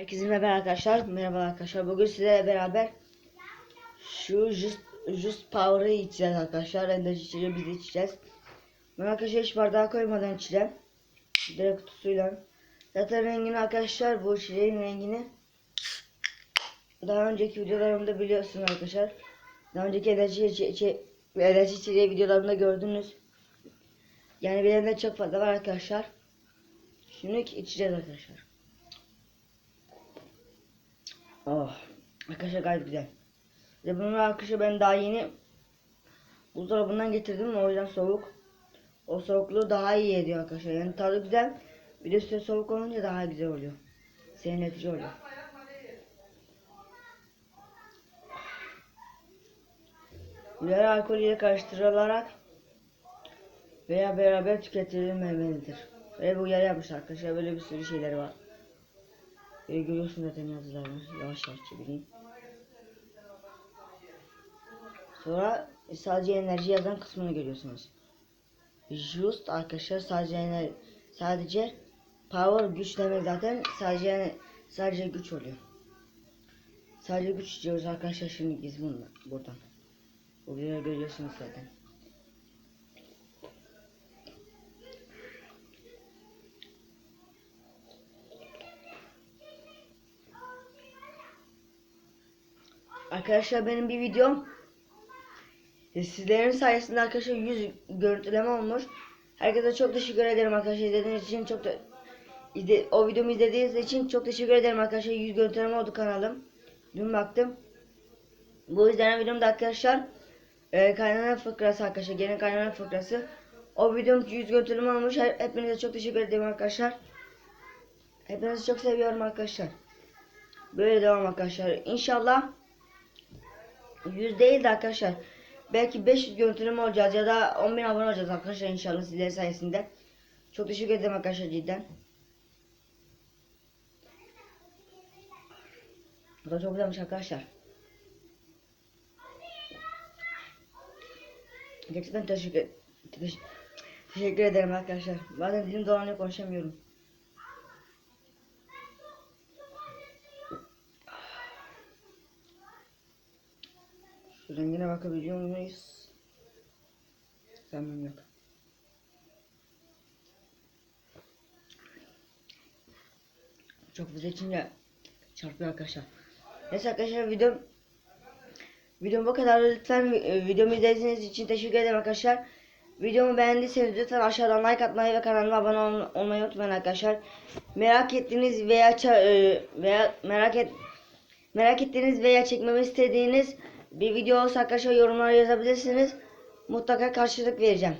Herkese merhaba arkadaşlar. Merhaba arkadaşlar. Bugün sizlerle beraber şu Just, Just Power'ı içeceğiz arkadaşlar. Enerji içeceği biz içeceğiz. Ben arkadaşlar hiç bardağa koymadan içeceğim. Direkt kutusuyla. Zaten rengini arkadaşlar bu içeceğin rengini daha önceki videolarımda biliyorsunuz arkadaşlar. Daha önceki enerji, içe, videolarımda gördünüz. Yani benim çok fazla var arkadaşlar. Şimdi içeceğiz arkadaşlar. Arkadaşlar gayet güzel. Ve bunu arkadaşlar ben daha yeni buzdolabından getirdim o yüzden soğuk. O soğukluğu daha iyi ediyor arkadaşlar. Yani tadı güzel. Bir de üstüne soğuk olunca daha güzel oluyor. Serinletici oluyor. Birer alkol ile karıştırılarak veya beraber tüketilmemelidir. Ve bu yer yapmış arkadaşlar. Böyle bir sürü şeyler var. Böyle görüyorsun zaten yazılarını. Yavaş yavaş çevireyim. Sonra sadece enerji yazan kısmını görüyorsunuz. Just arkadaşlar sadece ener sadece power güç demek zaten sadece sadece güç oluyor. Sadece güç diyoruz arkadaşlar şimdi biz bunu buradan. Bu videoyu görüyorsunuz zaten. Arkadaşlar benim bir videom e, sizlerin sayesinde arkadaşlar 100 görüntüleme olmuş. Herkese çok teşekkür ederim arkadaşlar izlediğiniz için çok da izle, o videomu izlediğiniz için çok teşekkür ederim arkadaşlar 100 görüntüleme oldu kanalım. Dün baktım. Bu izlenen videomda arkadaşlar e, kaynana fıkrası arkadaşlar gelin kaynana fıkrası. O videom 100 görüntüleme olmuş. Hepinize çok teşekkür ederim arkadaşlar. Hepinizi çok seviyorum arkadaşlar. Böyle devam arkadaşlar. İnşallah 100 değil de arkadaşlar. Belki 500 görüntüleme olacağız ya da 10.000 abone olacağız arkadaşlar inşallah sizlerin sayesinde. Çok teşekkür ederim arkadaşlar cidden. Bu da çok güzelmiş arkadaşlar. Gerçekten teşekkür, teş- teşekkür ederim arkadaşlar. Bazen dilim dolanıyor konuşamıyorum. Rengine bakabiliyor muyuz? Tamam yok. Çok fazla içince çarpıyor arkadaşlar. Neyse arkadaşlar videom videom bu kadar. Lütfen e, videomu izlediğiniz için teşekkür ederim arkadaşlar. Videomu beğendiyseniz lütfen aşağıdan like atmayı ve kanalıma abone ol- olmayı unutmayın arkadaşlar. Merak ettiğiniz veya e, veya merak et merak ettiğiniz veya çekmemi istediğiniz bir video olsa arkadaşlar yorumlara yazabilirsiniz. Mutlaka karşılık vereceğim.